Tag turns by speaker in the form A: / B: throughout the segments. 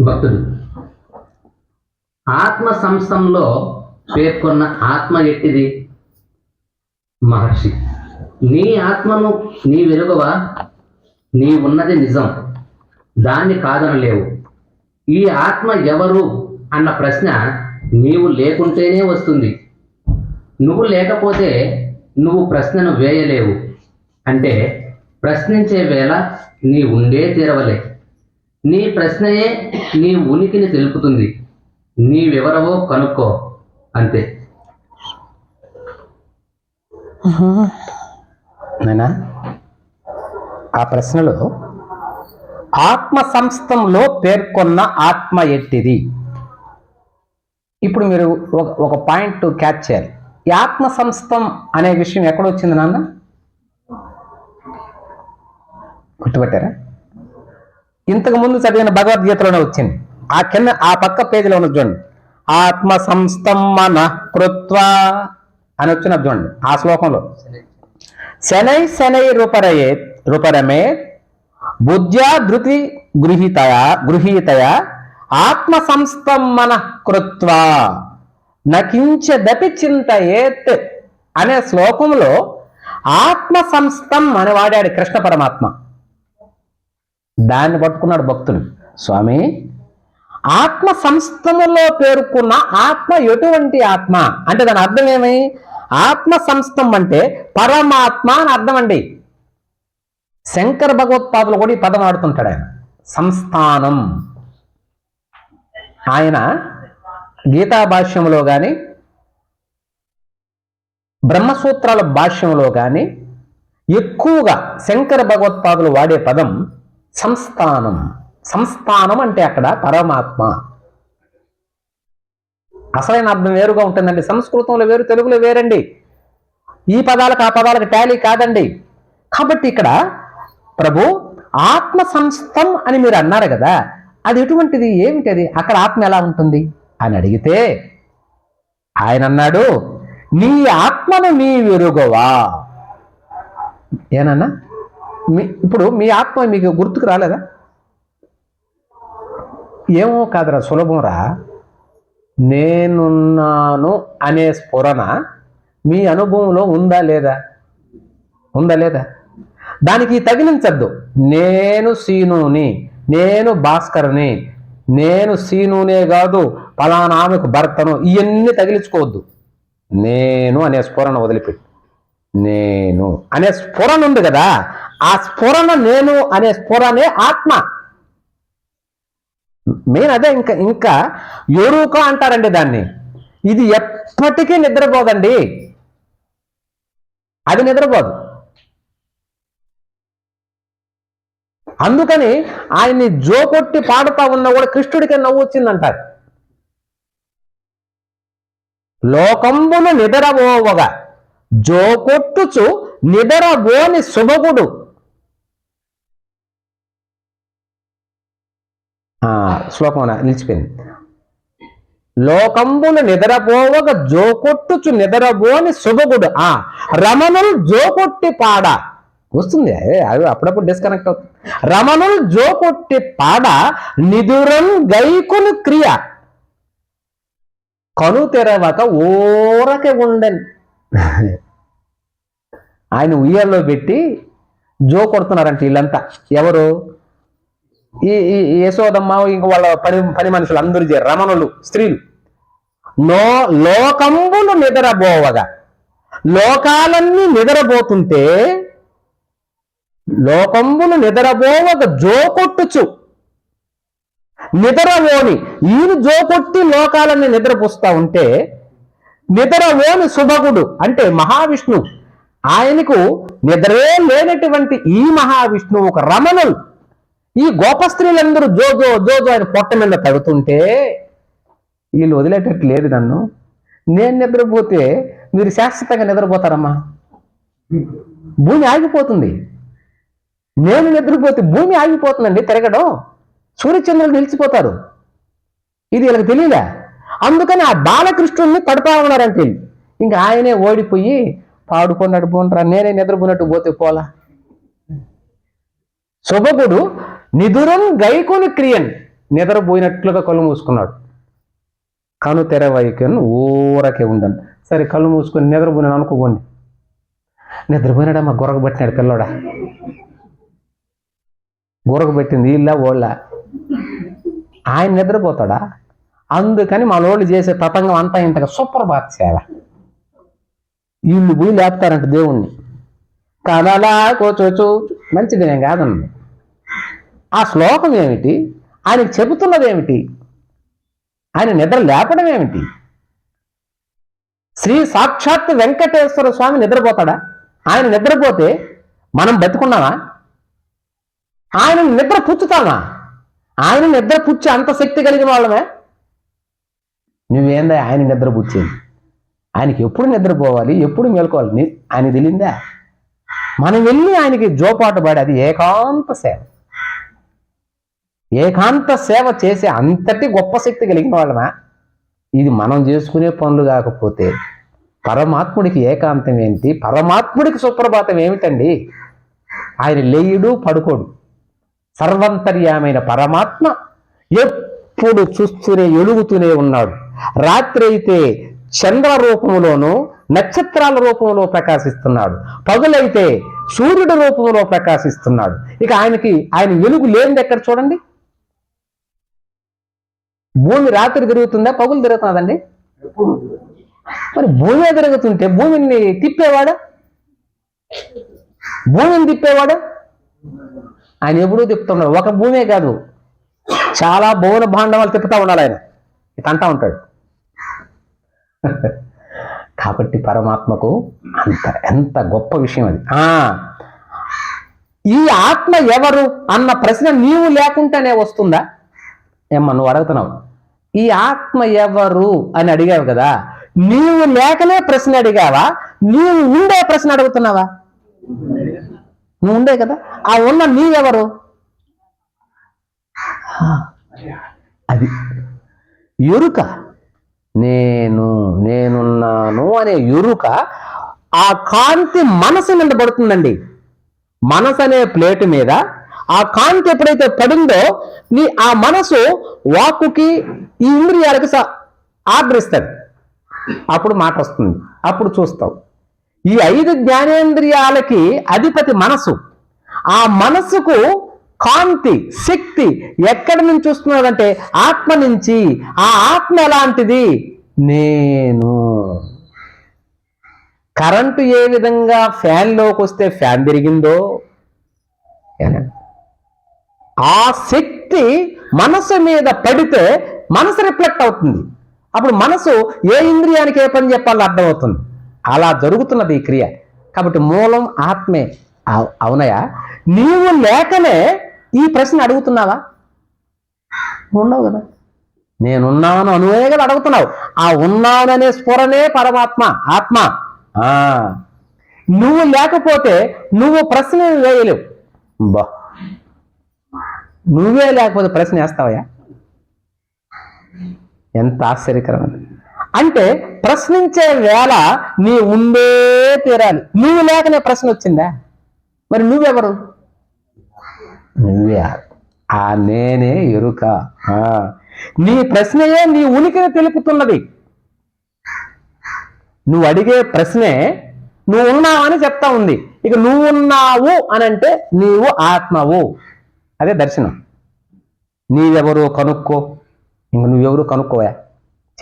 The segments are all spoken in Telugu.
A: భక్తుడు. ఆత్మ సంస్థంలో పేర్కొన్న ఆత్మ ఎట్టిది? మహర్షి. నీ ఆత్మను నీ వెలుగవా? నీ ఉన్నది నిజం. దాన్ని కాదనలేవు. ఈ ఆత్మ ఎవరు? అన్న ప్రశ్న నీవు లేకుంటేనే వస్తుంది. నువ్వు లేకపోతే నువ్వు ప్రశ్నను వేయలేవు. అంటే ప్రశ్నించే వేళ నీ ఉండే తీరవలే. నీ ప్రశ్నయే నీ ఉనికిని తెలుపుతుంది. నీవెవరవో కనుక్కో. అంతే.
B: నాయనా ఆ ప్రశ్నలో ఆత్మ సంస్థంలో పేర్కొన్న ఆత్మ ఎట్టిది ఇప్పుడు మీరు ఒక పాయింట్ క్యాచ్ చేయాలి. ఈ ఆత్మ సంస్థం అనే విషయం ఎక్కడ వచ్చింది నాన్న? గుర్తుపెట్టారా? ఇంతకు ముందు చదివిన భగవద్గీతలోనే వచ్చింది. ఆ కింద ఆ పక్క పేజీలో ఉన్న చూడండి. ఆత్మ సంస్థం మన కృత్వా అని వచ్చిన చూడండి ఆ శ్లోకంలో. శనై శనై రూపరయే రూపరమే బుద్ధ్యా ధృతి గృహీతయ గృహీతయ ఆత్మ సంస్థం మన కృత్వా నకించదపి చింతయేత్ అనే శ్లోకంలో ఆత్మ సంస్థం అని వాడాడు కృష్ణ పరమాత్మ. దాన్ని పట్టుకున్నాడు భక్తుడు. స్వామి ఆత్మ సంస్థములో పేర్కొన్న ఆత్మ ఎటువంటి ఆత్మ? అంటే దాని అర్థం ఏమి? ఆత్మ సంస్థం అంటే పరమాత్మ అని అర్థం అండి. శంకర భగవత్పాదులు కూడా ఈ పదం ఆడుతుంటాడు ఆయన. సంస్థానం. ఆయన గీతా భాష్యంలో కానీ బ్రహ్మసూత్రాల భాష్యంలో కానీ ఎక్కువగా శంకర భగవత్పాదులు వాడే పదం సంస్థానం. సంస్థానం అంటే అక్కడ పరమాత్మ. అసలైన అర్థం వేరుగా ఉంటుందండి. సంస్కృతంలో వేరు తెలుగులో వేరండి. ఈ పదాలకు ఆ పదాలకు టాలీ కాదండి. కాబట్టి ఇక్కడ ప్రభు ఆత్మ సంస్థం అని మీరు అన్నారు కదా అది ఎటువంటిది? ఏమిటి అది? అక్కడ ఆత్మ ఎలా ఉంటుంది? అని అడిగితే ఆయన అన్నాడు నీ ఆత్మను నీ వెరుగవా? ఏనన్నా? మీ ఇప్పుడు మీ ఆత్మ మీకు గుర్తుకు రాలేదా? ఏమో కాదురా సులభంరా. నేనున్నాను అనే స్ఫురణ మీ అనుభవంలో ఉందా లేదా? ఉందా లేదా? దానికి తగిలించద్దు. నేను సీనుని నేను భాస్కర్ని నేను సీనునే కాదు పలానా ఆమెకు భర్తను ఇవన్నీ తగిలించుకోవద్దు. నేను అనే స్ఫురణ వదిలిపెట్టి. నేను అనే స్ఫురణ ఉంది కదా. ఆ స్ఫురణ నేను అనే స్ఫురణే ఆత్మ. మెయిన్ అదే ఇంకా ఇంకా ఎరుక అంటారండి దాన్ని. ఇది ఎప్పటికీ నిద్రపోదండి. అది నిద్రపోదు. అందుకని ఆయన్ని జోకొట్టి పాడుతా ఉన్నా కూడా కృష్ణుడికి నవ్వు వచ్చిందంటారు. లోకంబును నిద్రపోవగా జోకొట్టుచు నిద్రబోని శుభగుడు. శ్లోకం నిలిచిపోయింది. లోకంబులు నిద్రపోవగ జోకొట్టుచు నిద్రపోని శుభగుడు ఆ రమణులు జోకొట్టి పాడ. వస్తుంది అవి అప్పుడప్పుడు డిస్కనెక్ట్ అవుతుంది. రమణులు జోకొట్టి పాడ నిదురం గైకులు క్రియ. కను తెరవక ఊరకే ఉండని. ఆయన ఉయ్యాల్లో పెట్టి జో కొడుతున్నారంట వీళ్ళంతా. ఎవరు? ఈ ఈ యశోదమ్మ ఇంక వాళ్ళ పని పని మనుషులు అందరూ చేరు. రమణులు స్త్రీలు. నో లోకంబులు నిద్రపోవగా. లోకాలన్నీ నిద్రపోతుంటే లోకంబులు నిద్రపోవక జోకొట్టుచు. నిద్రవోని ఈయన జోకొట్టి లోకాలన్నీ నిద్రపోస్తా ఉంటే నిద్రవోని సుభగుడు అంటే మహావిష్ణువు. ఆయనకు నిద్రే లేనటువంటి ఈ మహావిష్ణువు ఒక రమణులు. ఈ గోప స్త్రీలందరూ జోజో జోజో ఆయన పొట్ట మీద తడుతుంటే వీళ్ళు వదిలేటట్టు లేదు నన్ను. నేను నిద్రపోతే మీరు శాశ్వతంగా నిద్రపోతారమ్మా. భూమి ఆగిపోతుంది. నేను నిద్రపోతే భూమి ఆగిపోతుందండి తిరగడం. సూర్యచంద్రులు నిలిచిపోతారు. ఇది వీళ్ళకి తెలియదా? అందుకని ఆ బాలకృష్ణుల్ని పడతా ఉన్నారంటే ఇంకా ఆయనే ఓడిపోయి పాడుకున్నట్టు పోంటారా నేనే నిద్రపోయినట్టు పోతే పోలా. శుభగుడు నిదురం గైకొని క్రియన్. నిద్రపోయినట్లుగా కళ్ళు మూసుకున్నాడు. కను తెరవైకను ఊరకే ఉండను. సరే కళ్ళు మూసుకొని నిద్రపోయినాను అనుకోకండి నిద్రపోయినాడమ్మా గొరగ పెట్టినాడు పిల్లోడా? గొరగ పెట్టింది వీళ్ళ ఓళ్ళ? ఆయన నిద్రపోతాడా? అందుకని మన వాళ్ళు చేసే తతంగం అంతా ఇంతగా సుప్రభాత్ సేవ వీళ్ళు పోయి లేపుతారంట దేవుణ్ణి. కదలా కోచోచు మంచిది నేను కాదన్నా ఆ శ్లోకం ఏమిటి? ఆయన చెబుతున్నది ఏమిటి ఆయన నిద్ర లేపడం ఏమిటి? శ్రీ సాక్షాత్ వెంకటేశ్వర స్వామి నిద్రపోతాడా? ఆయన నిద్రపోతే మనం బతుకున్నామా? ఆయన నిద్ర పుచ్చుతామా? ఆయన నిద్ర పుచ్చి అంత శక్తి కలిగిన వాళ్ళమే? నువ్వేందా ఆయన నిద్ర పుచ్చేది? ఆయనకి ఎప్పుడు నిద్రపోవాలి? ఎప్పుడు మేల్కోవాలి? ఆయన తెలియందా? మనం వెళ్ళి ఆయనకి జోపాటు పడి అది ఏకాంత సేవ. ఏకాంత సేవ చేసే అంతటి గొప్ప శక్తి కలిగిన వాళ్ళమా? ఇది మనం చేసుకునే పనులు కాకపోతే పరమాత్ముడికి ఏకాంతం ఏంటి? పరమాత్ముడికి సుప్రభాతం ఏమిటండి? ఆయన లేయుడు పడుకోడు. సర్వంతర్యామైన పరమాత్మ ఎప్పుడు చూస్తూనే ఎలుగుతూనే ఉన్నాడు. రాత్రి అయితే చంద్ర రూపంలోనూ నక్షత్రాల రూపంలో ప్రకాశిస్తున్నాడు. పగులైతే సూర్యుడి రూపంలో ప్రకాశిస్తున్నాడు. ఇక ఆయనకి ఆయన వెలుగు లేనిది ఎక్కడ చూడండి? భూమి రాత్రి తిరుగుతుందా పగులు తిరుగుతున్నదండి మరి భూమి తిరుగుతుంటే భూమిని తిప్పేవాడా? భూమిని తిప్పేవాడా? ఆయన ఎప్పుడూ తిప్పుతున్నాడు ఒక భూమే కాదు. చాలా భువన భాండవాలు తిప్పుతా ఉండాలి ఆయన. అంటా ఉంటాడు. కాబట్టి పరమాత్మకు అంత ఎంత గొప్ప విషయం అది. ఆ ఈ ఆత్మ ఎవరు అన్న ప్రశ్న నీవు లేకుండానే వస్తుందా? ఏమ్మా నువ్వు అడుగుతున్నావు. ఈ ఆత్మ ఎవరు అని అడిగావు కదా నీవు లేకనే ప్రశ్న అడిగావా? నీవు ఉండే ప్రశ్న అడుగుతున్నావా? నువ్వు ఉండే కదా ఆ ఉన్న నీవెవరు? అది ఎరుక. నేను నేనున్నాను అనే ఎరుక ఆ కాంతి మనసు నిండబడుతుందండి మనసు అనే ప్లేటు మీద ఆ కాంతి ఎప్పుడైతే పడిందో నీ ఆ మనసు వాక్కుకి ఈ ఇంద్రియాలకు స- అప్పుడు మాట వస్తుంది. అప్పుడు చూస్తావు. ఈ ఐదు జ్ఞానేంద్రియాలకి అధిపతి మనసు. ఆ మనసుకు కాంతి శక్తి ఎక్కడి నుంచి వస్తున్నదంటే ఆత్మ నుంచి. ఆ ఆత్మ ఎలాంటిది? నేను. కరెంటు ఏ విధంగా ఫ్యాన్లోకి వస్తే ఫ్యాన్ తిరిగిందో ఏనండి? ఆ శక్తి మనసు మీద పడితే మనసు రిఫ్లెక్ట్ అవుతుంది. అప్పుడు మనసు ఏ ఇంద్రియానికి ఏ పని చెప్పాలో అర్థమవుతుంది. అలా జరుగుతున్నది ఈ క్రియ. కాబట్టి మూలం ఆత్మే. అవ్- అవునయా నీవు లేకనే ఈ ప్రశ్న అడుగుతున్నావా? ఉండవు కదా. నేనున్నాను అనువే కదా అడుగుతున్నావు. ఆ ఉన్నాననే స్ఫురణే పరమాత్మ ఆత్మ. ఆ. నువ్వు లేకపోతే నువ్వు ప్రశ్న వేయలేవు. బా. నువ్వే లేకపోతే ప్రశ్న వేస్తావయ్యా? ఎంత ఆశ్చర్యకరమైనది అంటే ప్రశ్నించే వేళ నీ ఉండే తీరాలి. నువ్వు లేకనే ప్రశ్న వచ్చిందా? మరి నువ్వెవరు? నువ్వే. ఆ నేనే ఎరుక. ఆ, నీ ప్రశ్నయే నీ ఉనికిని తెలుపుతున్నది. నువ్వు అడిగే ప్రశ్నే నువ్వు ఉన్నావని చెప్తా ఉంది. ఇక నువ్వు ఉన్నావు అని అంటే నీవు ఆత్మవు. అదే దర్శనం. నీవెవరో కనుక్కో. ఇంక నువ్వెవరు కనుక్కోవా.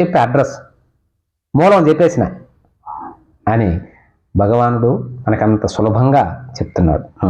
B: చెప్పి అడ్రస్. మూలం చెప్పేసిన. అని భగవానుడు మనకంత సులభంగా చెప్తున్నాడు.